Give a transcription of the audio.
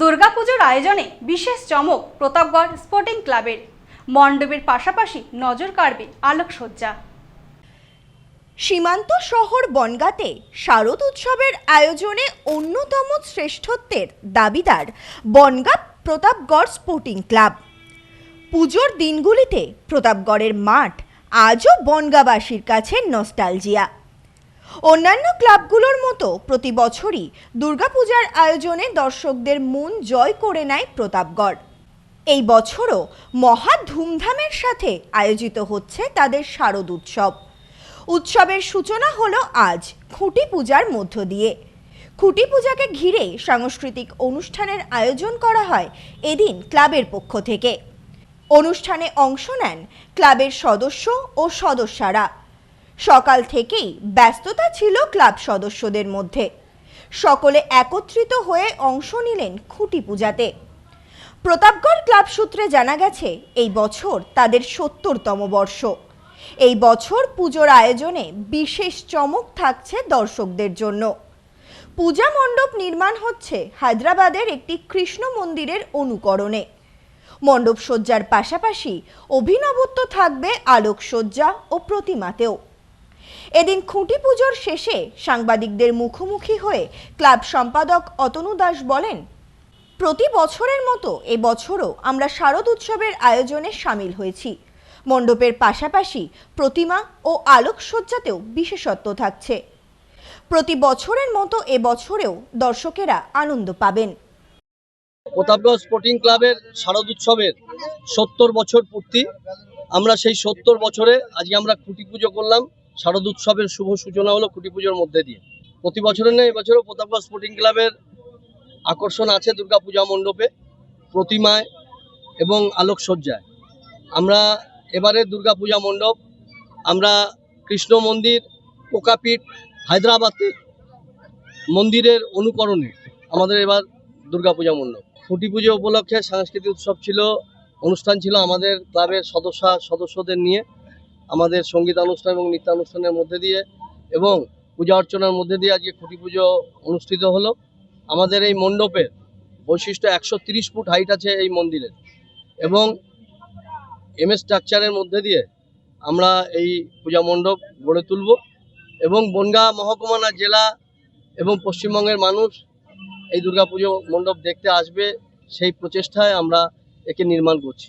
দুর্গাপুজোর আয়োজনে বিশেষ চমক প্রতাপগড় স্পোর্টিং ক্লাবের। মণ্ডপের পাশাপাশি নজর কাড়বে আলোকসজ্জা। সীমান্ত শহর বনগাঁতে শারদ উৎসবের আয়োজনে অন্যতম শ্রেষ্ঠত্বের দাবিদার বনগাঁ প্রতাপগড় স্পোর্টিং ক্লাব। পুজোর দিনগুলিতে প্রতাপগড়ের মাঠ আজও বনগাঁবাসীর কাছে নস্টালজিয়া। অন্যান্য ক্লাবগুলোর মতো প্রতি বছরই দুর্গাপূজার আয়োজনে দর্শকদের মন জয় করে নেয় প্রতাপগড়। এই বছরও মহা ধুমধামের সাথে আয়োজিত হচ্ছে তাদের শারদ উৎসব। উৎসবের সূচনা হলো আজ খুঁটি পূজার মধ্য দিয়ে। খুঁটি পূজাকে ঘিরে সাংস্কৃতিক অনুষ্ঠানের আয়োজন করা হয় এদিন ক্লাবের পক্ষ থেকে। অনুষ্ঠানে অংশ নেন ক্লাবের সদস্য ও সদস্যরা। সকাল থেকেই ব্যস্ততা ছিল ক্লাব সদস্যদের মধ্যে। সকলে একত্রিত হয়ে অংশ নিলেন খুঁটি পূজাতে। প্রতাপগড় ক্লাব সূত্রে জানা গেছে, এই বছর তাদের সত্তরতম বর্ষ। এই বছর পুজোর আয়োজনে বিশেষ চমক থাকছে দর্শকদের জন্য। পূজা মণ্ডপ নির্মাণ হচ্ছে হায়দ্রাবাদের একটি কৃষ্ণ মন্দিরের অনুকরণে। মণ্ডপ সজ্জার পাশাপাশি অভিনবত্ব থাকবে আলোকসজ্জা ও প্রতিমাতেও। এদিন খুঁটি পুজোর শেষে সাংবাদিকদের মুখোমুখি হয়ে ক্লাব সম্পাদক অতনু দাস বলেন, প্রতি বছরের মতো এবছরও আমরা শারদ উৎসবের আয়োজনে সামিল হয়েছি। মণ্ডপের পাশাপাশি প্রতিমা ও আলোকসজ্জাতেও বিশেষত্ব থাকছে। প্রতি বছরের মতো এবছরেও দর্শকেরা আনন্দ পাবেন। প্রতাপগড় স্পোর্টিং ক্লাবের শারদ উৎসবের সত্তর বছর পূর্তি। আমরা সেই সত্তর বছরে আজকে আমরা খুঁটি পুজো করলাম। শারদ উৎসবের শুভ সূচনা হলো খুঁটি পুজোর মধ্যে দিয়ে। প্রতি বছরের নেই এবছরও প্রতাপগড় স্পোর্টিং ক্লাবের আকর্ষণ আছে দুর্গা পূজা মণ্ডপে, প্রতিমায় এবং আলোকসজ্জায়। আমরা এবারে দুর্গা পূজা মণ্ডপ, আমরা কৃষ্ণ মন্দির কোকাপীঠ হায়দ্রাবাদের মন্দিরের অনুকরণে আমাদের এবার দুর্গাপূজা মণ্ডপ। খুঁটি পুজো উপলক্ষে সাংস্কৃতিক উৎসব ছিল, অনুষ্ঠান ছিল আমাদের ক্লাবের সদস্য সদস্যদের নিয়ে। আমাদের সঙ্গীতানুষ্ঠান এবং নৃত্যানুষ্ঠানের মধ্যে দিয়ে এবং পূজা অর্চনার মধ্যে দিয়ে আজকে খুঁটি পুজো অনুষ্ঠিত হলো। আমাদের এই মণ্ডপের বৈশিষ্ট্য একশো ফুট হাইট আছে এই মন্দিরের। এবং এম এস স্ট্রাকচারের মধ্যে দিয়ে আমরা এই পূজা মণ্ডপ গড়ে তুলব এবং বনগাঁ মহকুমানা জেলা এবং পশ্চিমবঙ্গের মানুষ এই দুর্গাপুজো মণ্ডপ দেখতে আসবে, সেই প্রচেষ্টায় আমরা একে নির্মাণ করছি।